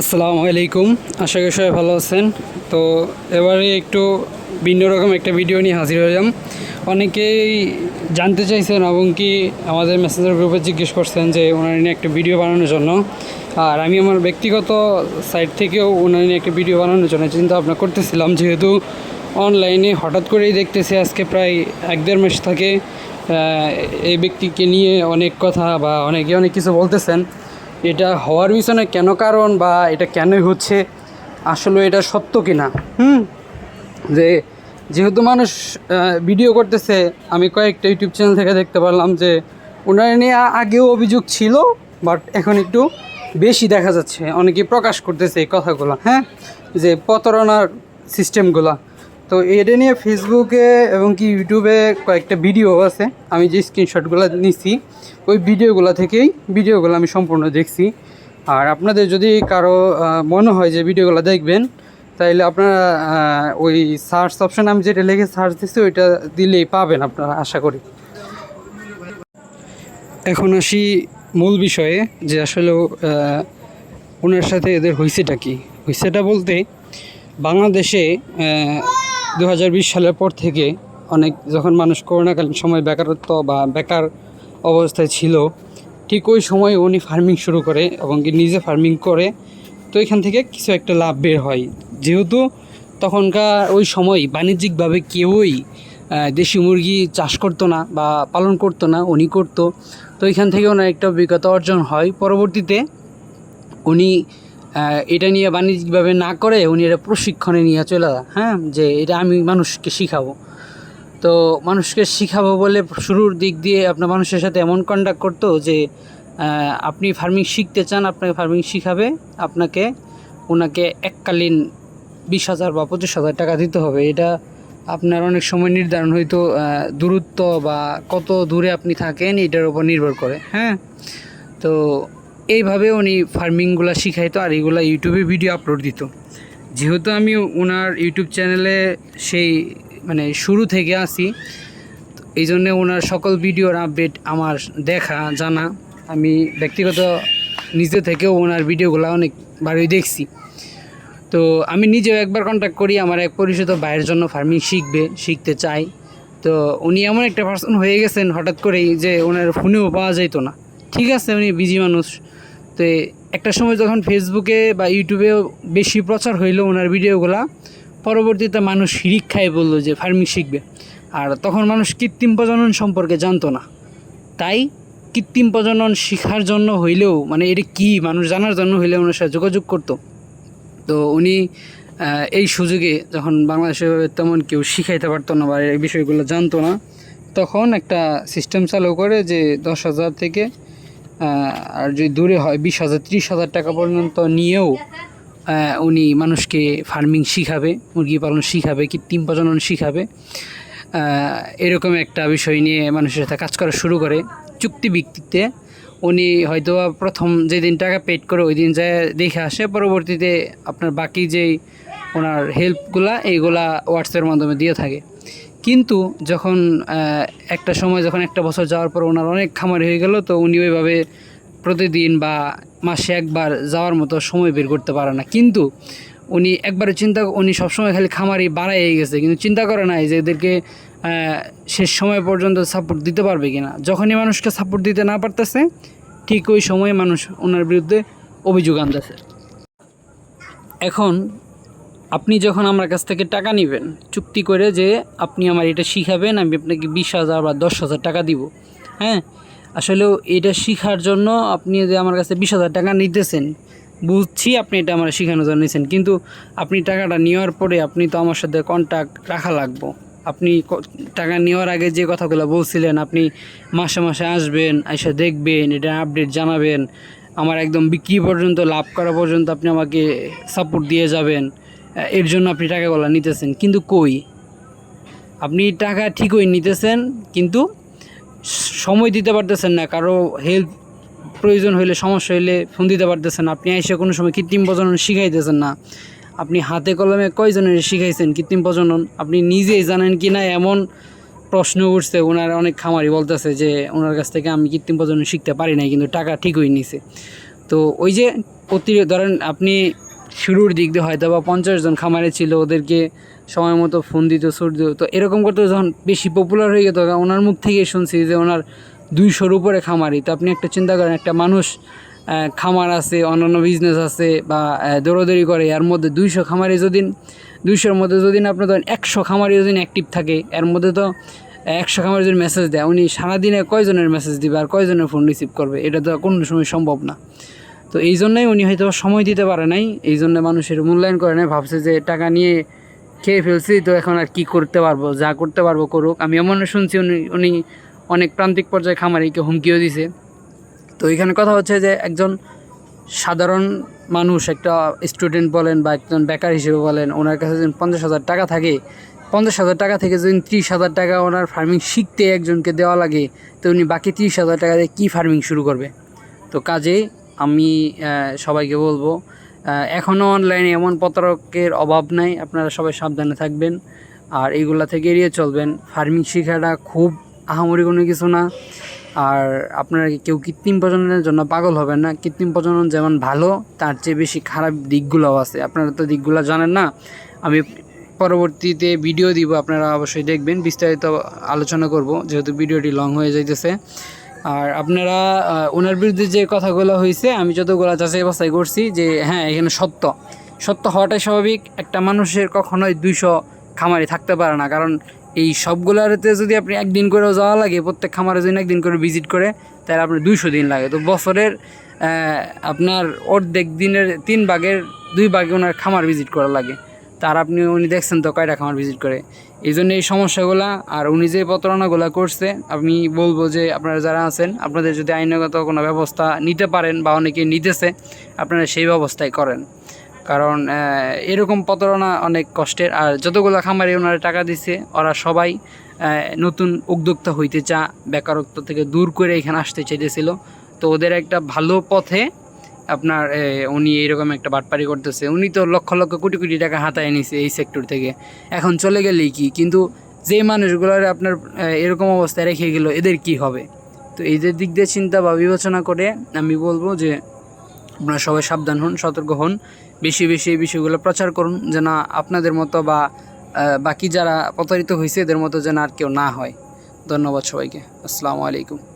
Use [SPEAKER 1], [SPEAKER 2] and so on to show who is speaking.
[SPEAKER 1] আসসালামু আলাইকুম। আশা করি সবাই ভালো আছেন। তো এবারে একটু ভিন্ন রকম একটা ভিডিও নিয়ে হাজির হলাম। অনেকেই জানতে চাইছেন এবং কি আমাদের মেসেঞ্জার গ্রুপে জিজ্ঞেস করছেন যে ওনার নিয়ে একটা ভিডিও বানানোর জন্য। আর আমি আমার ব্যক্তিগত সাইট থেকেও ওনার নিয়ে একটা ভিডিও বানানোর জন্য চিন্তা ভাবনা করতেছিলাম। যেহেতু অনলাইনে হঠাৎ করেই দেখতেছি আজকে প্রায় এক দেড় মাস থেকে এই ব্যক্তিকে নিয়ে অনেক কথা বা অনেকে অনেক কিছু বলতেছেন। এটা হওয়ার পিছনে কেন কারণ বা এটা কেনই হচ্ছে? আসলে এটা সত্য কিনা? হুম? যে যেহেতু মানুষ ভিডিও করতেছে, আমি কয়েকটা ইউটিউব চ্যানেল থেকে দেখতে পারলাম যে ওনার নিয়ে আগেও অভিযোগ ছিল বাট এখন একটু বেশি দেখা যাচ্ছে। অনেকে প্রকাশ করতেছে এই কথাগুলো হ্যাঁ? যে প্রতারণার সিস্টেমগুলো তো এটা নিয়ে ফেসবুকে এবং কি ইউটিউবে কয়েকটা ভিডিও আছে। আমি যে স্ক্রিনশটগুলো নিছি, ওই ভিডিওগুলো থেকেই ভিডিওগুলো আমি সম্পূর্ণ দেখছি। আর আপনাদের যদি কারও মনে হয় যে ভিডিওগুলো দেখবেন, তাইলে আপনারা ওই সার্চ অপশন আমি যেটা লিখে সার্চ দিচ্ছি ওইটা দিলেই পাবেন আপনারা, আশা করি। এখন আসি মূল বিষয়ে, যে আসলে ওনার সাথে এদের হয়েছেটা কি? হয়েছেটা বলতে বাংলাদেশে দু হাজার বিশ সালের পর থেকে অনেক যখন মানুষ করোনাকালীন সময় বেকারত্ব বা বেকার অবস্থায় ছিল, ঠিক ওই সময় উনি ফার্মিং শুরু করে এবং কি নিজে ফার্মিং করে। তো এখান থেকে কিছু একটা লাভ বের হয়। যেহেতু তখনকার ওই সময় বাণিজ্যিকভাবে কেউই দেশি মুরগি চাষ করতো না বা পালন করতো না, উনি করতো। তো এখান থেকে ওনার একটা অভিজ্ঞতা অর্জন হয়। পরবর্তীতে উনি এটা নিয়ে বাণিজ্যিকভাবে না করে উনি এটা প্রশিক্ষণে নিয়ে চলে হ্যাঁ যে এটা আমি মানুষকে শিখাবো। তো মানুষকে শিখাবো বলে শুরুর দিক দিয়ে আপনার মানুষের সাথে এমন কন্ট্যাক্ট করতো যে আপনি ফার্মিং শিখতে চান, আপনাকে ফার্মিং শিখাবে, আপনাকে, ওনাকে এককালীন বিশ হাজার বা পঁচিশ হাজার টাকা দিতে হবে। এটা আপনার অনেক সময় নির্ধারণ হয়তো দূরত্ব বা কত দূরে আপনি থাকেন, এটার উপর নির্ভর করে। হ্যাঁ তো এইভাবে উনি ফার্মিংগুলো শিখাইতো আর এইগুলো ইউটিউবে ভিডিও আপলোড দিত। যেহেতু আমি ওনার ইউটিউব চ্যানেলে সেই মানে শুরু থেকে আসি এই জন্যে ওনার সকল ভিডিওর আপডেট আমার দেখা, জানা। আমি ব্যক্তিগত নিজে থেকেও ওনার ভিডিওগুলো অনেকবারই দেখছি। তো আমি নিজেও একবার কন্ট্যাক্ট করি, আমার এক পরিচিত ভাইয়ের জন্য ফার্মিং শিখবে, শিখতে চাই। তো উনি এমন একটা পার্সন হয়ে গেছেন হঠাৎ করেই যে ওনার ফোনেও পাওয়া যেত না। ঠিক আছে, উনি বিজি মানুষ। তো একটা সময় যখন ফেসবুকে বা ইউটিউবেও বেশি প্রচার হইল ওনার ভিডিওগুলা পরবর্তীতে মানুষ খায় বলল যে, ফার্মিং শিখবে। আর তখন মানুষ কৃত্রিম প্রজনন সম্পর্কে জানতো না। তাই কৃত্রিম প্রজনন শেখার জন্য হইলেও মানে এটা কি, মানুষ জানার জন্য হইলেও ওনার সাথে যোগাযোগ করতো। তো উনি এই সুযোগে যখন বাংলাদেশে তেমন কেউ শিখাইতে পারতো না বা এই বিষয়গুলো জানতো না, তখন একটা সিস্টেম চালু করে যে দশ হাজার থেকে আর যদি দূরে হয় বিশ হাজার, ত্রিশ হাজার টাকা পর্যন্ত নিয়েও উনি মানুষকে ফার্মিং শিখাবে, মুরগি পালন শিখাবে, কৃত্রিম প্রজনন শিখাবে। এরকম একটা বিষয় নিয়ে মানুষের সাথে কাজ করা শুরু করে চুক্তি ভিত্তিতে। উনি হয়তো প্রথম যেদিন টাকা পেড করে ওই দিন যায় দেখে আসে, পরবর্তীতে আপনার বাকি যেই ওনার হেল্পগুলা এইগুলা হোয়াটসঅ্যাপের মাধ্যমে দিয়ে থাকে। কিন্তু যখন একটা সময় যখন একটা বছর যাওয়ার পর ওনার অনেক খামারি হয়ে গেল, তো উনি ওইভাবে প্রতিদিন বা মাসে একবার যাওয়ার মতো সময় বের করতে পারে না। কিন্তু উনি একবারে চিন্তা, উনি সবসময় খালি খামারি বাড়াই গেছে, কিন্তু চিন্তা করে নাই যে এদেরকে শেষ সময় পর্যন্ত সাপোর্ট দিতে পারবে কি না যখনই মানুষকে সাপোর্ট দিতে না পারতেছে, ঠিক ওই সময় মানুষ ওনার বিরুদ্ধে অভিযোগ আনতেছে। এখন আপনি যখন আমার কাছ থেকে টাকা নেবেন, চুক্তি করে যে আপনি আমার এটা শিখাবেন, আমি আপনাকে বিশ হাজার বা দশ হাজার টাকা দিব। হ্যাঁ? আসলেও এটা শেখার জন্য আপনি যে আমার কাছে বিশ হাজার টাকা নিতেছেন, বুঝছি আপনি এটা আমার শেখানোর জন্য নিয়েছেন কিন্তু আপনি টাকাটা নেওয়ার পরে আপনি তো আমার সাথে কন্ট্যাক্ট রাখা লাগবো। আপনি টাকা নেওয়ার আগে যে কথাগুলো বলছিলেন, আপনি মাসে মাসে আসবেন, এসে দেখবেন, এটা আপডেট জানাবেন। আমার একদম বিক্রি পর্যন্ত, লাভ করা পর্যন্ত আপনি আমাকে সাপোর্ট দিয়ে যাবেন। এর জন্য আপনি টাকাগুলো নিতেছেন। কিন্তু কই? আপনি টাকা ঠিকই নিতেছেন, কিন্তু সময় দিতে পারতেছেন না, কারও হেল্প প্রয়োজন হইলে, সমস্যা হইলে ফোন দিতে পারতেছেন আপনি এসে কোনো সময় কৃত্রিম প্রজনন শিখাইতেছেন না। আপনি হাতে কলমে কয়জনের শিখাইছেন কৃত্রিম প্রজনন? আপনি নিজেই জানেন কি না? এমন প্রশ্ন উঠছে, ওনার অনেক খামারি বলতেছে যে, ওনার কাছ থেকে আমি কৃত্রিম প্রজনন শিখতে পারি নাই, কিন্তু টাকা ঠিকই নিছে। তো ওই যে অতি ধরেন আপনি শুরুর দিক দিয়ে হয়তো বা পঞ্চাশ জন খামারে ছিল, ওদেরকে সময় মতো ফোন দিত সুর দিত। তো এরকম করতে যখন বেশি পপুলার হয়ে যেত ওনার মুখ থেকে শুনছি যে ওনার দুইশোর উপরে খামারি। তো আপনি একটা চিন্তা করেন, একটা মানুষ খামার আছে, অন্যান্য বিজনেস আছে বা দৌড়াদৌড়ি করে, এর মধ্যে দুইশো খামারি যদি, দুইশোর মধ্যে যদি আপনার ধরেন একশো খামারি যদি অ্যাক্টিভ থাকে, এর মধ্যে তো একশো খামারি যদি মেসেজ দেয়, উনি সারাদিনে কয়জনের মেসেজ দিবে আর কয়জনের ফোন রিসিভ করবে? এটা তো কোনো সময় সম্ভব না। তো এই জন্যই উনি হয়তো সময় দিতে পারে নাই, এই জন্য মানুষের মূল্যায়ন করে নাই, ভাবছে যে টাকা নিয়ে খেয়ে ফেলছি, তো এখন আর কি করতে পারব, যা করতে পারব করুক। আমি এমন শুনছি উনি উনি অনেক প্রান্তিক পর্যায়ে খামারিকে হুমকিও দিছে। তো এখানে কথা হচ্ছে যে একজন সাধারণ মানুষ, একটা স্টুডেন্ট বলেন বা একজন বেকার হিসেবে বলেন, ওনার কাছে যদি পঞ্চাশ হাজার টাকা থাকে, পঞ্চাশ হাজার টাকা থেকে যদি ত্রিশ হাজার টাকা ওনার ফার্মিং শিখতে একজনকে দেওয়া লাগে, তো উনি বাকি ত্রিশ হাজার টাকা দিয়ে কী ফার্মিং শুরু করবে? তো কাজে আমি সবাইকে বলব এখনও অনলাইনে এমন প্রতারকের অভাব নাই, আপনারা সবাই সাবধানে থাকবেন। আর এইগুলা থেকে এড়িয়ে চলবেন। ফার্মিং শেখাটা খুব আহামরি কোনো কিছু না। আর আপনারা কেউ কৃত্রিম প্রজননের জন্য পাগল হবেন না? কৃত্রিম প্রজনন যেমন ভালো, তার চেয়ে বেশি খারাপ দিকগুলোও আছে। আপনারা তো দিকগুলো জানেন না। আমি পরবর্তীতে ভিডিও দিব, আপনারা অবশ্যই দেখবেন। বিস্তারিত আলোচনা করব, যেহেতু ভিডিওটি লং হয়ে যাইতেছে। আর আপনারা ওনার বিরুদ্ধে যে কথাগুলো হয়েছে আমি যতগুলো যাচাই বাছাই করছি যে হ্যাঁ এখানে সত্য। সত্য হওয়াটাই স্বাভাবিক। একটা মানুষের কখনোই দুইশো খামারি থাকতে পারে না। কারণ এই সবগুলোতে যদি আপনি একদিন করেও যাওয়া লাগে, প্রত্যেক খামারে যদি একদিন করে ভিজিট করে, তাহলে আপনার দুইশো দিন লাগে। তো বছরের আপনার অর্ধেক দিনের তিন ভাগের দুই ভাগে ওনার খামার ভিজিট করা লাগে। তার আপনি, উনি দেখছেন তো কয়টা খামার ভিজিট করে। এই জন্য এই সমস্যাগুলা, আর উনি যে প্রতারণাগুলো করছে, আমি বলব যে আপনারা যারা আছেন, আপনাদের যদি আইনগত কোনো ব্যবস্থা নিতে পারেন বা অনেকে নিতেছে, আপনারা সেই ব্যবস্থাই করেন। কারণ এরকম প্রতারণা অনেক কষ্টের, আর যতগুলো খামারে ওনারা টাকা দিছে, ওরা সবাই নতুন উদ্যোক্তা হইতে চা, বেকারত্ব থেকে দূর করে এখানে আসতে চাইতেছিল। তো ওদের একটা ভালো পথে আপনার উনি এরকম একটা বাটপারি করতেছে। উনি তো লক্ষ লক্ষ কোটি কোটি টাকা হাতায় নিছে এই সেক্টর থেকে। এখন চলে গেলেই কি? কিন্তু যে মানুষগুলোর আপনার এরকম অবস্থায় রেখে গেল, এদের কি হবে? তো এদের দিক দিয়ে চিন্তা বা বিবেচনা করে আমি বলব যে, আপনারা সবাই সাবধান হন, সতর্ক হন। বেশি বেশি এই বিষয়গুলো প্রচার করুন, যেন আপনাদের মতো বা বাকি যারা প্রতারিত হয়েছে এদের মতো যেন আর কেউ না হয়। ধন্যবাদ সবাইকে। আসসালামু আলাইকুম।